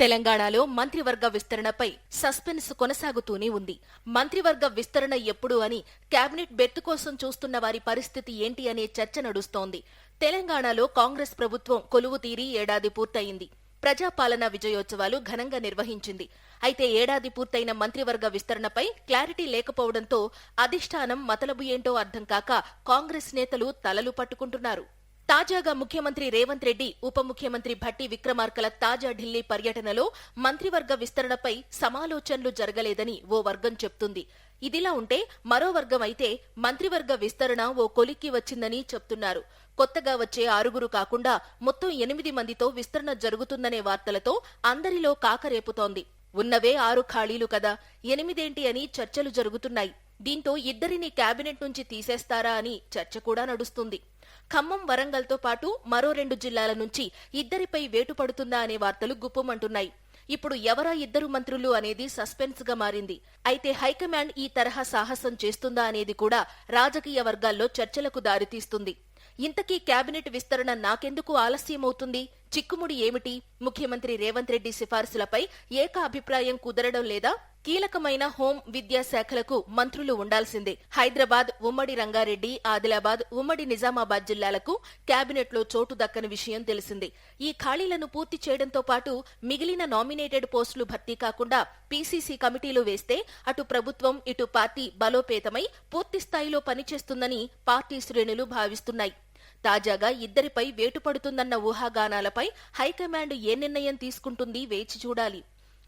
తెలంగాణలో మంత్రివర్గ విస్తరణపై సస్పెన్స్ కొనసాగుతూనే ఉంది. మంత్రివర్గ విస్తరణ ఎప్పుడు అని కేబినెట్ బెర్త్ కోసం చూస్తున్న వారి పరిస్థితి ఏంటి అనే చర్చ నడుస్తోంది. తెలంగాణలో కాంగ్రెస్ ప్రభుత్వం కొలువు తీరి ఏడాది పూర్తయింది. ప్రజాపాలన విజయోత్సవాలు ఘనంగా నిర్వహించింది. అయితే ఏడాది పూర్తయిన మంత్రివర్గ విస్తరణపై క్లారిటీ లేకపోవడంతో అధిష్టానం మతలబు ఏంటో అర్థం కాక కాంగ్రెస్ నేతలు తలలు పట్టుకుంటున్నారు. తాజాగా ముఖ్యమంత్రి రేవంత్ రెడ్డి ఉప ముఖ్యమంత్రి భట్టి విక్రమార్కల తాజా ఢిల్లీ పర్యటనలో మంత్రివర్గ విస్తరణపై సమాలోచనలు జరగలేదని ఓ వర్గం చెప్తుంది. ఇదిలా ఉంటే మరో వర్గం అయితే మంత్రివర్గ విస్తరణ ఓ కొలిక్కి వచ్చిందని చెప్తున్నారు. కొత్తగా వచ్చే ఆరుగురు కాకుండా మొత్తం ఎనిమిది మందితో విస్తరణ జరుగుతుందనే వార్తలతో అందరిలో కాకరేపుతోంది ఉన్నవే ఆరు ఖాళీలు కదా. ఎనిమిదేంటి అని చర్చలు జరుగుతున్నాయి. దీంతో ఇద్దరిని కేబినెట్ నుంచి తీసేస్తారా అని చర్చ కూడా నడుస్తుంది. ఖమ్మం వరంగల్తో పాటు మరో రెండు జిల్లాల నుంచి ఇద్దరిపై వేటు పడుతుందా అనే వార్తలు గుప్పమంటున్నాయి. ఇప్పుడు ఎవరా ఇద్దరు మంత్రులు అనేది సస్పెన్స్గా మారింది. అయితే హైకమాండ్ ఈ తరహా సాహసం చేస్తుందా అనేది కూడా రాజకీయ వర్గాల్లో చర్చలకు దారితీస్తుంది. ఇంతకీ కేబినెట్ విస్తరణ నాకెందుకు ఆలస్యమవుతుంది? చిక్కుముడి ఏమిటి? ముఖ్యమంత్రి రేవంత్ రెడ్డి సిఫార్సులపై ఏక అభిప్రాయం కుదరడం లేదా? కీలకమైన హోం విద్యా శాఖలకు మంత్రులు ఉండాల్సిందే. హైదరాబాద్ ఉమ్మడి రంగారెడ్డి ఆదిలాబాద్ ఉమ్మడి నిజామాబాద్ జిల్లాలకు కేబినెట్లో చోటు దక్కని విషయం తెలిసిందే. ఈ ఖాళీలను పూర్తి చేయడంతో పాటు మిగిలిన నామినేటెడ్ పోస్టులు భర్తీ కాకుండా పీసీసీ కమిటీలు వేస్తే అటు ప్రభుత్వం ఇటు పార్టీ బలోపేతమై పూర్తి స్థాయిలో పనిచేస్తుందని పార్టీ శ్రేణులు భావిస్తున్నాయి. తాజాగా ఇద్దరిపై వేటు పడుతుందన్న ఊహాగానాలపై హైకమాండ్ ఏ నిర్ణయం తీసుకుంటుంది వేచి చూడాలి.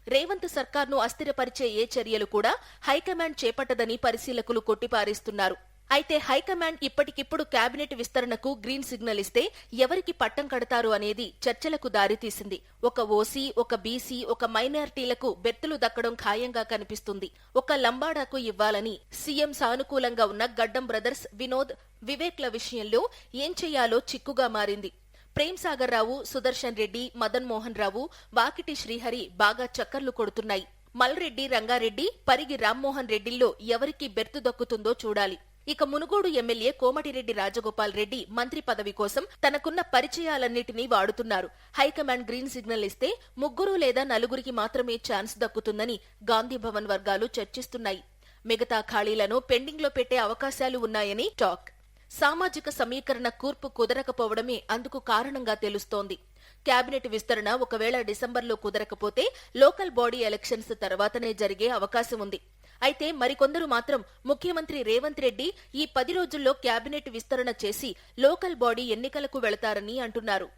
రేవంత్ సర్కార్ను అస్థిరపరిచే ఏ చర్యలు కూడా హైకమాండ్ చేపట్టదని పరిశీలకులు కొట్టిపారేస్తున్నారు. అయితే హైకమాండ్ ఇప్పటికిప్పుడు కేబినెట్ విస్తరణకు గ్రీన్ సిగ్నల్ ఇస్తే ఎవరికి పట్టం కడతారు అనేది చర్చలకు దారితీసింది. ఒక ఓసీ ఒక బీసీ ఒక మైనారిటీలకు బెర్తులు దక్కడం ఖాయంగా కనిపిస్తుంది. ఒక లంబాడాకు ఇవ్వాలని సీఎం సానుకూలంగా ఉన్న గడ్డం బ్రదర్స్ వినోద్ వివేక్ల విషయంలో ఏం చేయాలో చిక్కుగా మారింది. ప్రేమ్ సాగర్ రావు సుదర్శన్ రెడ్డి మదన్ మోహన్ రావు వాకిటి శ్రీహరి బాగా చక్కర్లు కొడుతున్నాయి. మల్రెడ్డి రంగారెడ్డి పరిగి రామ్మోహన్ రెడ్డిల్లో ఎవరికి బెర్తు దక్కుతుందో చూడాలి. ఇక మునుగోడు ఎమ్మెల్యే కోమటిరెడ్డి రాజగోపాల్ రెడ్డి మంత్రి పదవి కోసం తనకున్న పరిచయాలన్నిటినీ వాడుతున్నారు. హైకమాండ్ గ్రీన్ సిగ్నల్ ఇస్తే ముగ్గురు లేదా నలుగురికి మాత్రమే ఛాన్స్ దక్కుతుందని గాంధీభవన్ వర్గాలు చర్చిస్తున్నాయి. మిగతా ఖాళీలను పెండింగ్లో పెట్టే అవకాశాలు ఉన్నాయని టాక్. సామాజిక సమీకరణ కూర్పు కుదరకపోవడమే అందుకు కారణంగా తెలుస్తోంది. కేబినెట్ విస్తరణ ఒకవేళ డిసెంబర్లో కుదరకపోతే లోకల్ బాడీ ఎలక్షన్స్ తర్వాతనే జరిగే అవకాశం ఉంది. అయితే మరికొందరు మాత్రం ముఖ్యమంత్రి రేవంత్ రెడ్డి ఈ పది రోజుల్లో కేబినెట్ విస్తరణ చేసి లోకల్ బాడీ ఎన్నికలకు వెళతారని అంటున్నారు.